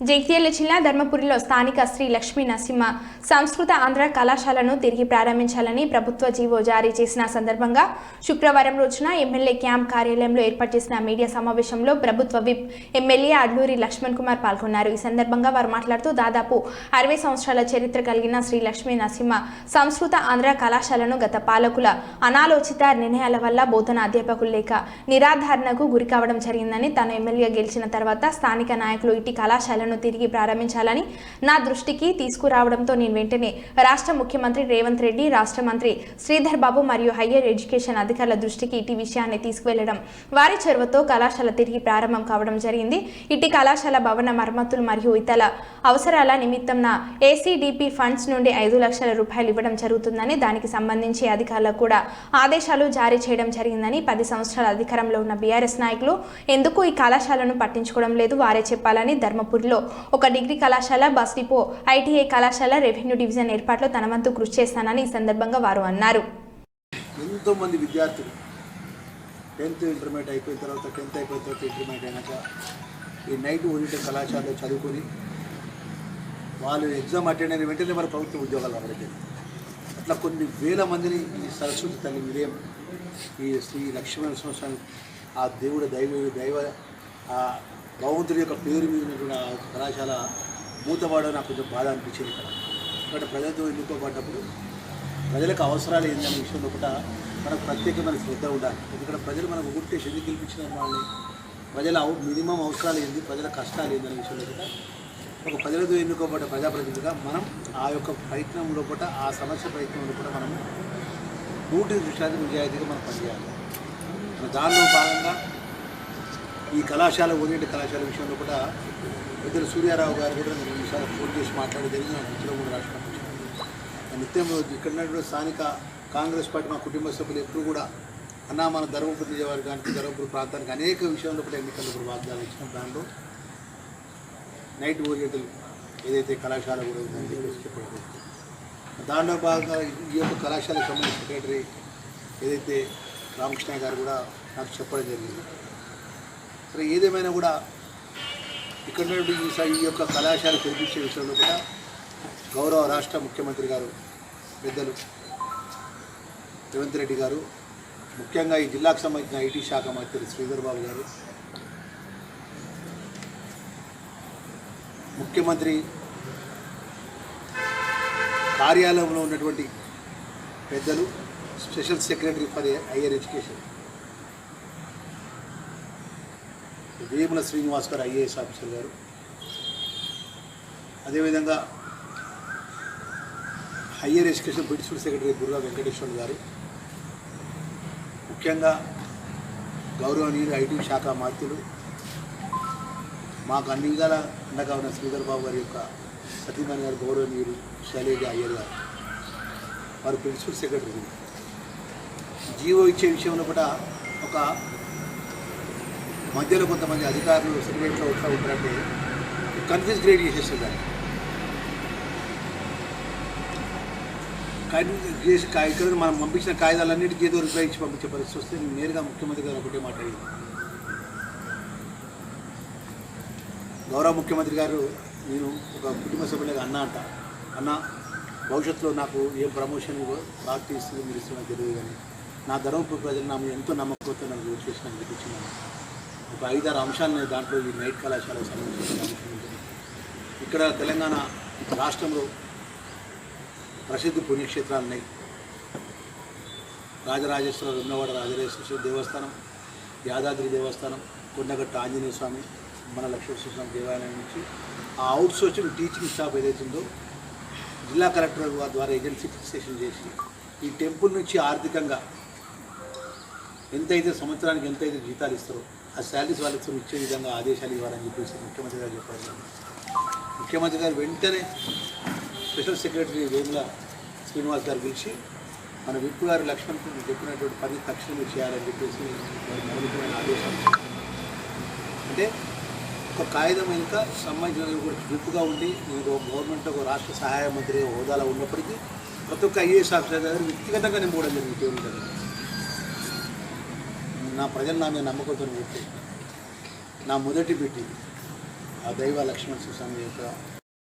జగిత్యాల జిల్లా ధర్మపురిలో స్థానిక శ్రీ లక్ష్మీ నరసింహ సంస్కృత ఆంధ్ర కళాశాలను తిరిగి ప్రారంభించాలని ప్రభుత్వ జీవో జారీ చేసిన సందర్భంగా శుక్రవారం రోజున ఎమ్మెల్యే క్యాంప్ కార్యాలయంలో ఏర్పాటు చేసిన మీడియా సమావేశంలో ప్రభుత్వ విప్ ఎమ్మెల్యే అడ్లూరి లక్ష్మణ్ కుమార్ పాల్గొన్నారు. ఈ సందర్భంగా వారు మాట్లాడుతూ దాదాపు అరవై సంవత్సరాల చరిత్ర కలిగిన శ్రీ లక్ష్మీ నరసింహ సంస్కృత ఆంధ్ర కళాశాలను గత పాలకుల అనాలోచిత నిర్ణయాల వల్ల బోధన అధ్యాపకులు లేక నిరాధారణకు గురి కావడం జరిగిందని తాను ఎమ్మెల్యే గెలిచిన తర్వాత స్థానిక నాయకులు ఇటు కళాశాలను తిరిగి ప్రారంభించాలని నా దృష్టికి తీసుకురావడంతో నేను వెంటనే రాష్ట్ర ముఖ్యమంత్రి రేవంత్ రెడ్డి రాష్ట్ర మంత్రి శ్రీధర్ బాబు మరియు హయ్యర్ ఎడ్యుకేషన్ అధికారుల దృష్టికి ఇటు విషయాన్ని తీసుకువెళ్ళడం వారి చొరవతో కళాశాల తిరిగి ప్రారంభం కావడం జరిగింది. ఇటు కళాశాల భవన మరమ్మతులు మరియు ఇతర అవసరాల నిమిత్తం నా ఏసీడీపీ ఫండ్స్ నుండి ఐదు లక్షల రూపాయలు ఇవ్వడం జరుగుతుందని దానికి సంబంధించి అధికారులకు కూడా ఆదేశాలు జారీ చేయడం జరిగిందని పది సంవత్సరాల అధికారంలో ఉన్న బీఆర్ఎస్ నాయకులు ఎందుకు ఈ కళాశాలను పట్టించుకోవడం లేదు? వారే చెప్పాలని ధర్మపురిలో ఒక డిగ్రీ కళాశాల బస్ డిపో ఐటీఐ కళాశాల రెవెన్యూ డివిజన్ ఏర్పాట్లో తన వంతు కృషి చేస్తానని ఈ సందర్భంగా వారు అన్నారు. ఎంతోమంది విద్యార్థులు టెన్త్ ఇంటర్మీడియట్ అయిపోయిన తర్వాత టెన్త్ అయిపోయిన తర్వాత ఇంటర్మీడియట్ అయినాక ఈ నైట్ ఓరియంటెడ్ కళాశాలలో చదువుకొని వాళ్ళు ఎగ్జామ్ అటెండ్ అయిన వెంటనే మరి ప్రభుత్వ ఉద్యోగాలు అవ్వలేదు అట్లా కొన్ని వేల మందిని ఈ సరస్వతి తల్లి నిలయం ఈ శ్రీ లక్ష్మీ స్వామి ఆ దేవుడు దైవ దైవ భగవంతుడి యొక్క పేరు మీద కళాశాల మూతవాడ నాకు కొంచెం బాధ అనిపించింది. ఇక్కడ ఇక్కడ ప్రజలతో ఎన్నుకోబడ్డప్పుడు ప్రజలకు అవసరాలు ఏందనే విషయంలో కూడా మనకు ప్రత్యేకమైన శ్రద్ధ ఉండాలి. ఎందుకంటే ప్రజలు మనకు ఊరికే ఎందుకు గెలిపించిన వాళ్ళని ప్రజల మినిమం అవసరాలు ఏంది ప్రజల కష్టాలు ఏందనే విషయంలో కూడా ఒక ప్రజలతో ఎన్నుకోబడ్డ ప్రజాప్రతినిధిగా మనం ఆ యొక్క ప్రయత్నంలో కూడా ఆ సమస్య ప్రయత్నంలో కూడా మనం నూటి శాతం నిజాయితీగా మనం పనిచేయాలి. దానిలో భాగంగా ఈ కళాశాల ఓరియంట్ కళాశాల విషయంలో కూడా ఇద్దరు సూర్యారావు గారు కూడా నేను రెండుసార్లు ఫోన్ చేసి మాట్లాడే జరిగింది. నాకు ఉత్తరం కూడా రాష్ట్రం నిత్యం ఇక్కడ స్థానిక కాంగ్రెస్ పార్టీ మా కుటుంబ సభ్యులు ఎప్పుడు కూడా అన్నా మన ధర్మపురి నియోజకవర్గానికి ధర్మపురి ప్రాంతానికి అనేక విషయాల్లో కూడా ఎన్నికల్లో కూడా వాగ్దానం ఇచ్చిన దాంట్లో నైట్ ఓరియంటల్ ఏదైతే కళాశాల కూడా ఉందని చెప్పేసి చెప్పడం జరిగింది. దాంట్లో భాగంగా ఈ యొక్క కళాశాలకు సంబంధించిన సెక్రటరీ ఏదైతే రామకృష్ణ గారు కూడా నాకు చెప్పడం జరిగింది. సరే ఏదేమైనా కూడా ఇక్కడ ఈ ఈ యొక్క కళాశాల తెరిపించే విషయంలో కూడా గౌరవ రాష్ట్ర ముఖ్యమంత్రి గారు పెద్దలు రేవంత్ రెడ్డి గారు ముఖ్యంగా ఈ జిల్లాకు సంబంధించిన ఐటీ శాఖ మంత్రి శ్రీధర్ బాబు గారు ముఖ్యమంత్రి కార్యాలయంలో ఉన్నటువంటి పెద్దలు special secretary for higher education. Vemula Srinivas garu IAS officer garu. అదేవిధంగా higher education principal secretary Durga Venkateswara garu. ముఖ్యంగా గౌరవనీయులు ఐటీ శాఖ మంత్రులు. మాకు అన్ని విధాల అండగా ఉన్న శ్రీధర్ బాబు గారి యొక్క సతీమణి గారు గౌరవనీయులు శైలేజ అయ్యర్ గారు. వారు ప్రిన్సిపల్ సెక్రటరీ. జీవో ఇచ్చే విషయంలో కూడా ఒక మధ్యలో కొంతమంది అధికారులు సెటిల్మెంట్లో ఎట్లా ఉంటారంటే కన్ఫ్యూజ్ క్రియేట్ చేసేస్తారు దాన్ని. కన్ఫ్యూజ్ ఇక్కడ మనం పంపించిన కాగితాలన్నిటికీ ఏదో రిప్లై ఇచ్చి పంపించే పరిస్థితి వస్తే నేను నేరుగా ముఖ్యమంత్రి గారు ఒకటే మాట్లాడింది. గౌరవ ముఖ్యమంత్రి గారు నేను ఒక కుటుంబ సభ్యులుగా అన్న అంట. అన్న భవిష్యత్తులో నాకు ఏ ప్రమోషన్ పార్టీ ఇస్తుంది మీరు ఇస్తున్నా తెలియదు కానీ నా ధర్మపు ప్రజలు నా ఎంతో నమ్మకంతో నాకు ఓటు చేసి ఒక ఐదారు అంశాలను దాంట్లో ఈ నైట్ కళాశాలకు సంబంధించిన ఇక్కడ తెలంగాణ రాష్ట్రంలో ప్రసిద్ధ పుణ్యక్షేత్రాలు ఉన్నాయి రాజరాజేశ్వర ఉన్నవాడ రాజరాజేశ్వర దేవస్థానం యాదాద్రి దేవస్థానం కొండగట్ట ఆంజనేయ స్వామి మన లక్ష్మీశ్వర స్వామి దేవాలయం నుంచి ఆ అవుట్ సోర్సింగ్ టీచింగ్ స్టాఫ్ ఏదైతే ఉందో జిల్లా కలెక్టర్ ద్వారా ఏజెన్సీ ఫిక్సేషన్ చేసి ఈ టెంపుల్ నుంచి ఆర్థికంగా ఎంతైతే సంవత్సరానికి ఎంతైతే జీతాలు ఇస్తారో ఆ శాలరీస్ వాళ్ళకి ఇచ్చే విధంగా ఆదేశాలు ఇవ్వాలని చెప్పేసి ముఖ్యమంత్రి గారు చెప్పారు. ముఖ్యమంత్రి గారు వెంటనే స్పెషల్ సెక్రటరీ వేముల శ్రీనివాస్ గారు పిలిచి మన విప్ గారు లక్ష్మణ్ చెప్పినటువంటి పని తక్షణమే చేయాలని చెప్పేసి మౌలికమైన ఆదేశాలు అంటే ఒక కాగితం ఇంకా సంబంధించిన కూడా విప్పుగా ఉండి నేను గవర్నమెంట్ ఒక రాష్ట్ర సహాయ మంత్రి హోదాలో ఉన్నప్పటికీ ప్రతి ఒక్క ఐఏఎస్ ఆఫీసర్ గారు వ్యక్తిగతంగా నింపడం జరిగింది. నా ప్రజలు నా మీద నమ్మకంతో పెట్టి నా మొదటి పెట్టి ఆ దైవ లక్ష్మణ స్వామి యొక్క